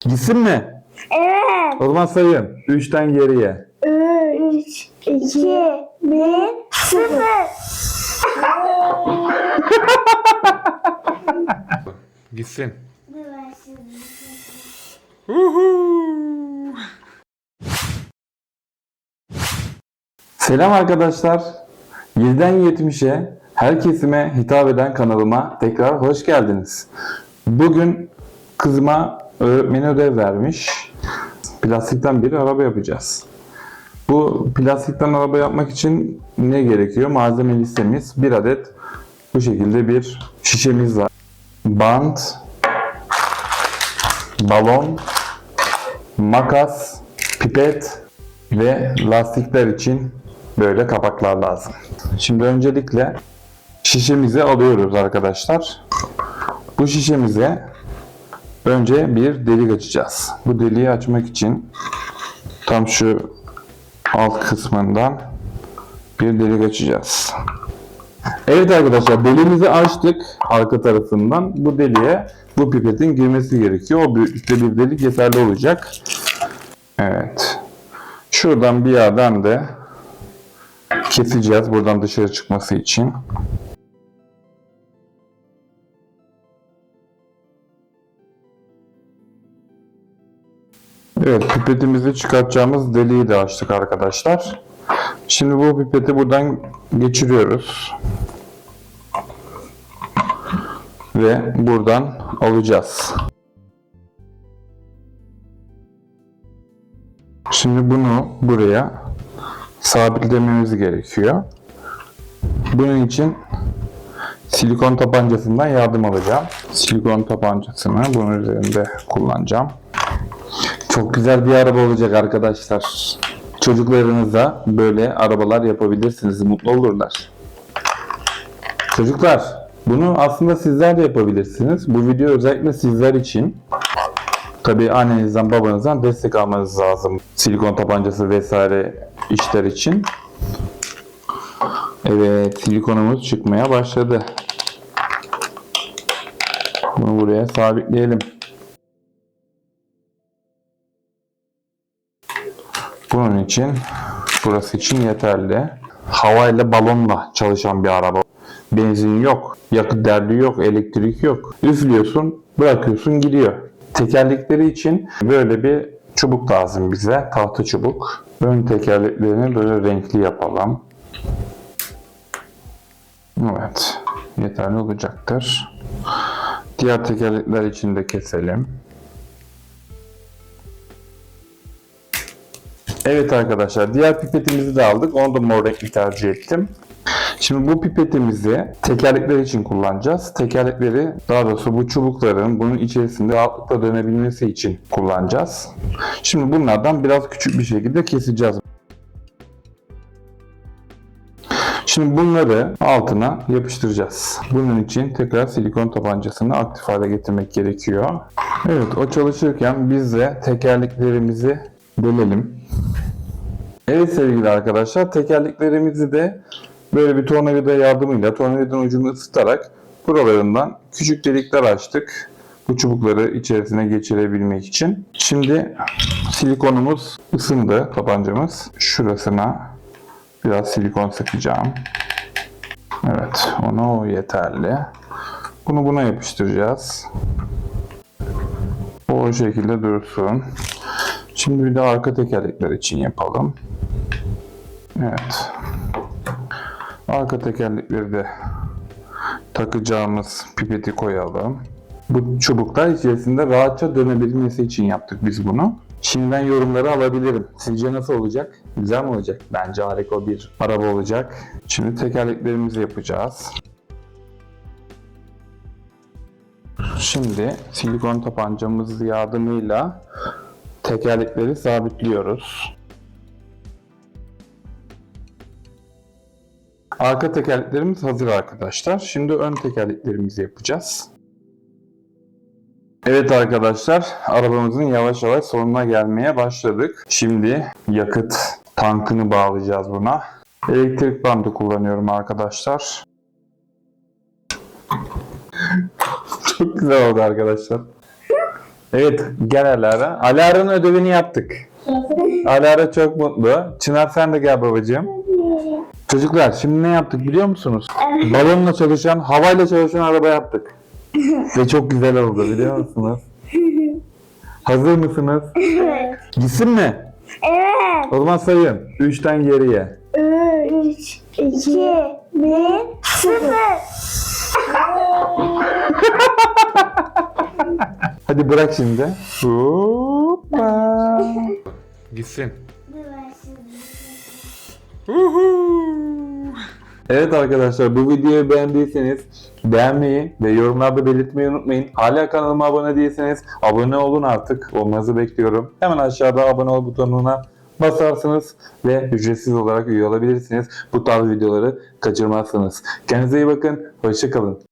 Gitsin mi? Evet. O zaman sayın. Üçten geriye. 3, 2, 1, 0. Gitsin. Selam arkadaşlar. 7'den 70'e her kesime hitap eden kanalıma tekrar hoş geldiniz. Bugün kızıma öğretmeni ödev vermiş. Plastikten bir araba yapacağız. Bu plastikten araba yapmak için ne gerekiyor? Malzeme listemiz bir adet bu şekilde bir şişemiz var. Bant, balon, makas, pipet ve lastikler için böyle kapaklar lazım. Şimdi öncelikle şişemizi alıyoruz arkadaşlar. Bu şişemize önce bir delik açacağız. Bu deliği açmak için tam şu alt kısmından bir delik açacağız. Evet arkadaşlar deliğimizi açtık arka tarafından. Bu deliğe bu pipetin girmesi gerekiyor. O büyüklükte bir delik yeterli olacak. Evet. Şuradan bir yerden de keseceğiz buradan dışarı çıkması için. Evet pipetimizi çıkartacağımız deliği de açtık arkadaşlar. Şimdi bu pipeti buradan geçiriyoruz. Ve buradan alacağız. Şimdi bunu buraya sabitlememiz gerekiyor. Bunun için silikon tabancasından yardım alacağım. Silikon tabancasını bunun üzerinde kullanacağım. Çok güzel bir araba olacak arkadaşlar. Çocuklarınıza böyle arabalar yapabilirsiniz. Mutlu olurlar. Çocuklar bunu aslında sizler de yapabilirsiniz. Bu video özellikle sizler için. Tabii annenizden babanızdan destek almanız lazım. Silikon tabancası vesaire işler için. Evet silikonumuz çıkmaya başladı. Bunu buraya sabitleyelim. Bunun için burası için yeterli. Havayla balonla çalışan bir araba. Benzin yok, yakıt derdi yok, elektrik yok. Üflüyorsun, bırakıyorsun gidiyor. Tekerlekleri için böyle bir çubuk lazım bize, tahta çubuk. Ön tekerleklerini böyle renkli yapalım. Evet, yeterli olacaktır. Diğer tekerlekler için de keselim. Evet arkadaşlar diğer pipetimizi de aldık. Onu da mor renkli tercih ettim. Şimdi bu pipetimizi tekerlekler için kullanacağız. Tekerlekleri daha doğrusu bu çubukların bunun içerisinde rahatlıkla dönebilmesi için kullanacağız. Şimdi bunlardan biraz küçük bir şekilde keseceğiz. Şimdi bunları altına yapıştıracağız. Bunun için tekrar silikon tabancasını aktif hale getirmek gerekiyor. Evet o çalışırken biz de tekerleklerimizi delelim. Evet sevgili arkadaşlar tekerleklerimizi de böyle bir tornavida yardımıyla tornavidanın ucunu ısıtarak buralarından küçük delikler açtık. Bu çubukları içerisine geçirebilmek için. Şimdi silikonumuz ısındı tabancamız. Şurasına biraz silikon sıkacağım. Evet onu yeterli. Bunu buna yapıştıracağız. O şekilde dursun. Şimdi bir de arka tekerlekler için yapalım. Evet. Arka tekerlekleri de takacağımız pipeti koyalım. Bu çubuklar içerisinde rahatça dönebilmesi için yaptık biz bunu. Şimdiden yorumları alabilirim. Sizce nasıl olacak? Güzel mi olacak? Bence harika bir araba olacak. Şimdi tekerleklerimizi yapacağız. Şimdi silikon tabancamız yardımıyla tekerlekleri sabitliyoruz. Arka tekerleklerimiz hazır arkadaşlar. Şimdi ön tekerleklerimizi yapacağız. Evet arkadaşlar, arabamızın yavaş yavaş sonuna gelmeye başladık. Şimdi yakıt tankını bağlayacağız buna. Elektrik bandı kullanıyorum arkadaşlar. Çok güzel oldu arkadaşlar. Evet gel Alara. Alara'nın ödevini yaptık. Alara çok mutlu. Çınar sen de gel babacığım. Çocuklar şimdi ne yaptık biliyor musunuz? Balonla çalışan, havayla çalışan araba yaptık. Ve çok güzel oldu biliyor musunuz? Hazır mısınız? Evet. Gitsin mi? Evet. O zaman sayın. 3'ten geriye. 3, 2, 1, 0. Bırak şimdi. Hoppa. Gitsin. Evet arkadaşlar bu videoyu beğendiyseniz beğenmeyi ve yorumlarda belirtmeyi unutmayın. Hala kanalıma abone değilseniz abone olun artık. Olmanızı bekliyorum. Hemen aşağıda abone ol butonuna basarsınız ve ücretsiz olarak üye olabilirsiniz. Bu tarz videoları kaçırmazsınız. Kendinize iyi bakın. Hoşçakalın.